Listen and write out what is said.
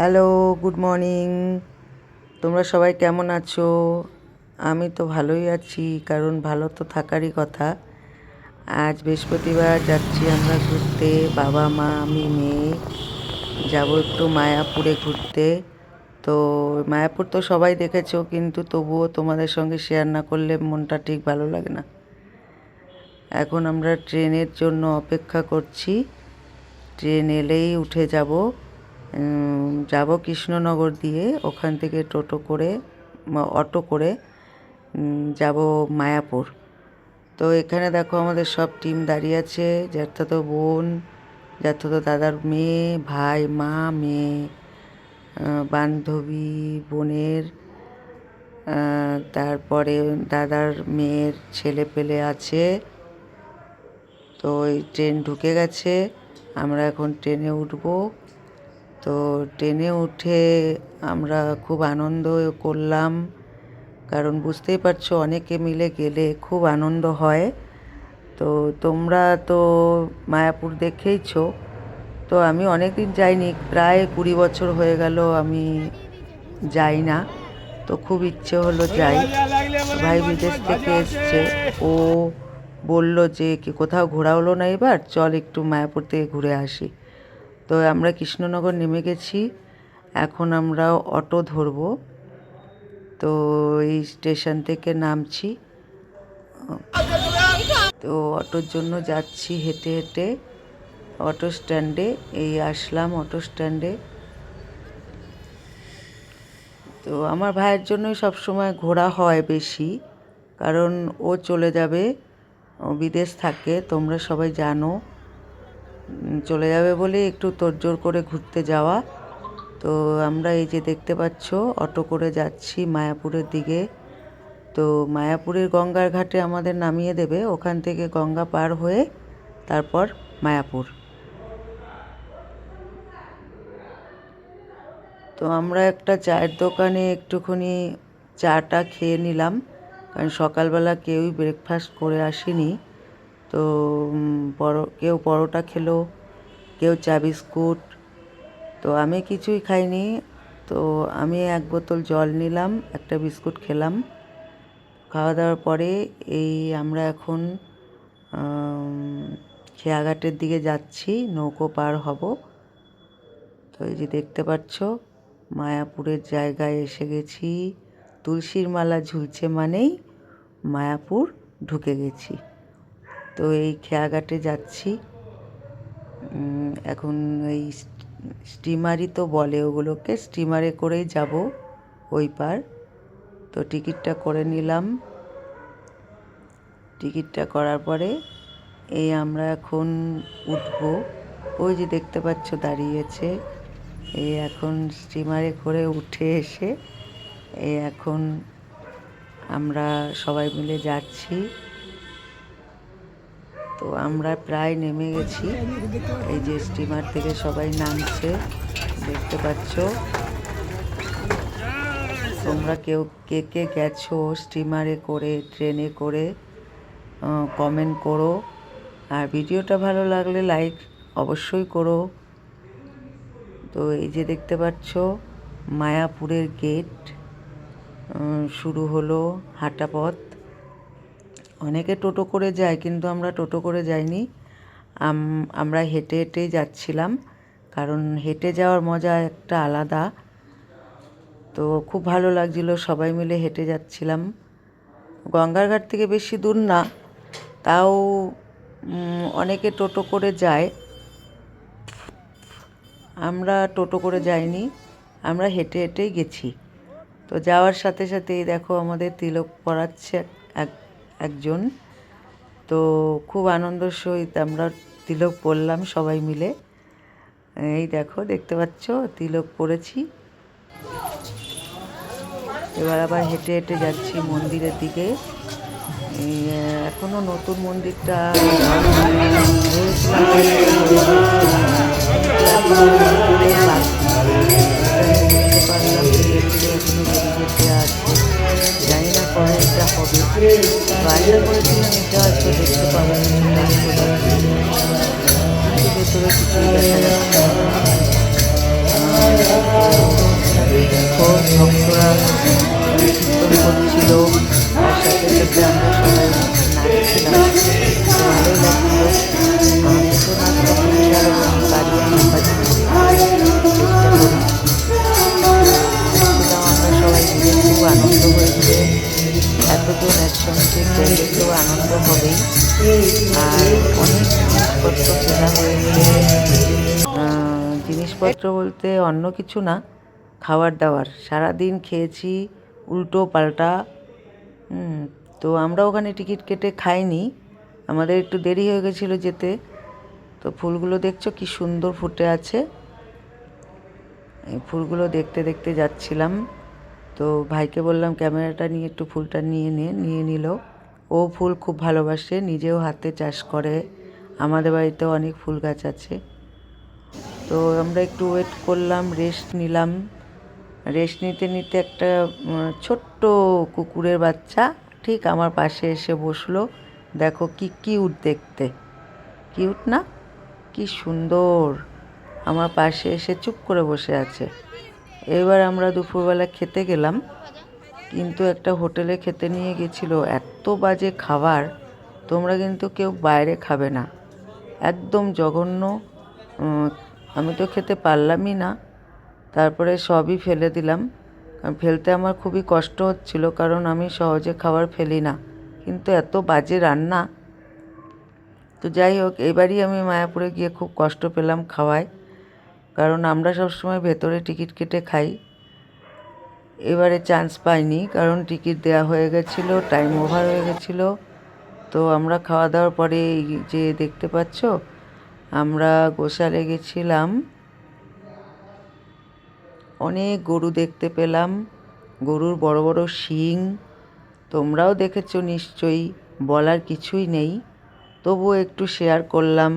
Hello good morning তোমরা সবাই কেমন আছো? আমি তো ভালোই আছি, কারণ ভালো তো থাকারই কথা। আজ বৃহস্পতিবার যাচ্ছি আমরা ঘুরতে, বাবা, মা, আমি, মেয়ে। যাব একটু মায়াপুরে ঘুরতে। তো মায়াপুর তো সবাই দেখেছ, কিন্তু তবুও তোমাদের সঙ্গে শেয়ার না করলে মনটা ঠিক ভালো লাগে না। এখন আমরা ট্রেনের জন্য অপেক্ষা করছি। ট্রেন এলেই উঠে যাব। যাব কৃষ্ণনগর দিয়ে, ওখান থেকে টোটো করে অটো করে যাব মায়াপুর। তো এখানে দেখো আমাদের সব টিম দাঁড়িয়ে আছে, জ্যাঠাতো বোন, জ্যাঠাতো দাদার মেয়ে, ভাই, মা, মেয়ে বান্ধবী, বোনের তারপরে দাদার মেয়ের ছেলে পেলে আছে। তো এই ট্রেন ঢুকে গেছে, আমরা এখন ট্রেনে উঠব। তো ট্রেনে উঠে আমরা খুব আনন্দ করলাম। কারণ বুঝতেই পারছ, অনেকে মিলে গেলে খুব আনন্দ হয়। তো তোমরা তো মায়াপুর দেখেইছো। তো আমি অনেক দিন যাইনি, প্রায় কুড়ি বছর হয়ে গেল আমি যাই না। তো খুব ইচ্ছে হলো যাই। ভাই বিদেশ থেকে এসছে। ও বলল যে, কি কোথাও ঘোরা হলো না এবার? চল একটু মায়াপুর থেকে ঘুরে আসি। তো আমরা কৃষ্ণনগর নেমে গেছি। এখন আমরা অটো ধরবো। তো এই স্টেশন থেকে নামছি। তো অটোর জন্য যাচ্ছি হেঁটে হেঁটে। অটো স্ট্যান্ডে, এই আসলাম অটো স্ট্যান্ডে। তো আমার ভাইয়ের জন্যই সবসময় ঘোরা হয় বেশি, কারণ ও চলে যাবে বিদেশ থাকে, তোমরা সবাই জানো। চলে যাবে বলে একটু তোড়জোড় করে ঘুরতে যাওয়া। তো আমরা এই যে দেখতে পাচ্ছ, অটো করে যাচ্ছি মায়াপুরের দিকে। তো মায়াপুরের গঙ্গার ঘাটে আমাদের নামিয়ে দেবে, ওখান থেকে গঙ্গা পার হয়ে তারপর মায়াপুর। তো আমরা একটা চায়ের দোকানে একটুখানি চাটা খেয়ে নিলাম, কারণ সকালবেলা কেউই ব্রেকফাস্ট করে আসেনি। তো পরো, কেউ পরোটা খেলো, কেউ চা বিস্কুট, তো আমি কিছুই খাইনি। তো আমি এক বোতল জল নিলাম, একটা বিস্কুট খেলাম। খাওয়া দাওয়ার পরে এই আমরা এখন খেয়াঘাটের দিকে যাচ্ছি, নৌকো পার হব। তো এই যে দেখতে পাচ্ছ, মায়াপুরের জায়গায় এসে গেছি। তুলসীর মালা ঝুলছে মানেই মায়াপুর ঢুকে গেছি। তো এই খেয়াঘাটে যাচ্ছি। এখন এই স্টিমারই তো বলে ওগুলোকে, স্টিমারে করেই যাব ওই পার। তো টিকিটটা করে নিলাম। টিকিটটা করার পরে এই আমরা এখন উঠব। ওই যে দেখতে পাচ্ছ দাঁড়িয়েছে। এই এখন স্টিমারে করে উঠে এসে এই এখন আমরা সবাই মিলে যাচ্ছি। তো আমরা প্রায় নেমে গেছি। এই যে স্টিমার থেকে সবাই নামছে, দেখতে পাচ্ছ? তোমরা কেউ, কে কে গেছো স্টিমারে করে ট্রেনে করে কমেন্ট করো। আর ভিডিওটা ভালো লাগলে লাইক অবশ্যই করো। তো এই যে দেখতে পাচ্ছ, মায়াপুরের গেট শুরু হলো হাঁটা পথ অনেকে টোটো করে যায়, কিন্তু আমরা টোটো করে যাইনি। আম- আমরা হেঁটে হেঁটেই যাচ্ছিলাম, কারণ হেঁটে যাওয়ার মজা একটা আলাদা। তো খুব ভালো লাগছিল, সবাই মিলে হেঁটে যাচ্ছিলাম। গঙ্গার ঘাট থেকে বেশি দূর না, তাও অনেকে টোটো করে যায়। আমরা টোটো করে যাইনি, আমরা হেঁটে হেঁটেই গেছি। তো যাওয়ার সাথে সাথেই দেখো আমাদের তিলক পড়াচ্ছে এক একজন। তো খুব আনন্দের সহিত আমরা তিলক পরলাম সবাই মিলে। এই দেখো, দেখতে পাচ্ছ? তিলক পরেছি। এবার আবার হেঁটে হেঁটে যাচ্ছি মন্দিরের দিকে। এখনও নতুন মন্দিরটা Thank you. আর জিনিসপত্র বলতে অন্য কিছু না, খাবার দাবার। সারাদিন খেয়েছি, উল্টো পাল্টা। তো আমরা ওখানে টিকিট কেটে খাইনি। আমাদের একটু দেরি হয়ে গেছিল যেতে। তো ফুলগুলো দেখছ কি সুন্দর ফুটে আছে। ফুলগুলো দেখতে দেখতে যাচ্ছিলাম। তো ভাইকে বললাম ক্যামেরাটা নিয়ে একটু ফুলটা নিয়ে নে, নিয়ে নিল। ও ফুল খুব ভালোবাসে, নিজেও হাতে চাষ করে। আমাদের বাড়িতেও অনেক ফুল গাছ আছে। তো আমরা একটু ওয়েট করলাম রেস্ট নিলাম। রেস্ট নিতে নিতে একটা ছোট্ট কুকুরের বাচ্চা ঠিক আমার পাশে এসে বসল। দেখো কি কিউট দেখতে। কিউট না? কি সুন্দর। আমার পাশে এসে চুপ করে বসে আছে। এবার আমরা দুপুরবেলা খেতে গেলাম। কিন্তু একটা হোটেলে খেতে নিয়ে গেছিল এত বাজে খাবার, তোমরা কিন্তু কেউ বাইরে খাবে না। একদম জঘন্য আমি তো খেতে পারলামই না। তারপরে সবই ফেলে দিলাম। ফেলতে আমার খুবই কষ্ট হচ্ছিল কারণ আমি সহজে খাবার ফেলি না। কিন্তু এত বাজে রান্না। তো যাই হোক, এবারই আমি মায়াপুরে গিয়ে খুব কষ্ট পেলাম খাওয়ায়। কারণ আমরা সবসময় ভেতরে টিকিট কেটে খাই। এবারে চান্স পাইনি, কারণ টিকিট দেওয়া হয়ে গেছিল টাইম ওভার হয়ে গেছিল। তো আমরা খাওয়া দাওয়ার পরে যে দেখতে পাচ্ছ, আমরা গোশালে গেছিলাম। অনেক গরু দেখতে পেলাম, গরুর বড় বড় শিং। তোমরাও দেখেছ নিশ্চয়ই, বলার কিছুই নেই। তবুও একটু শেয়ার করলাম।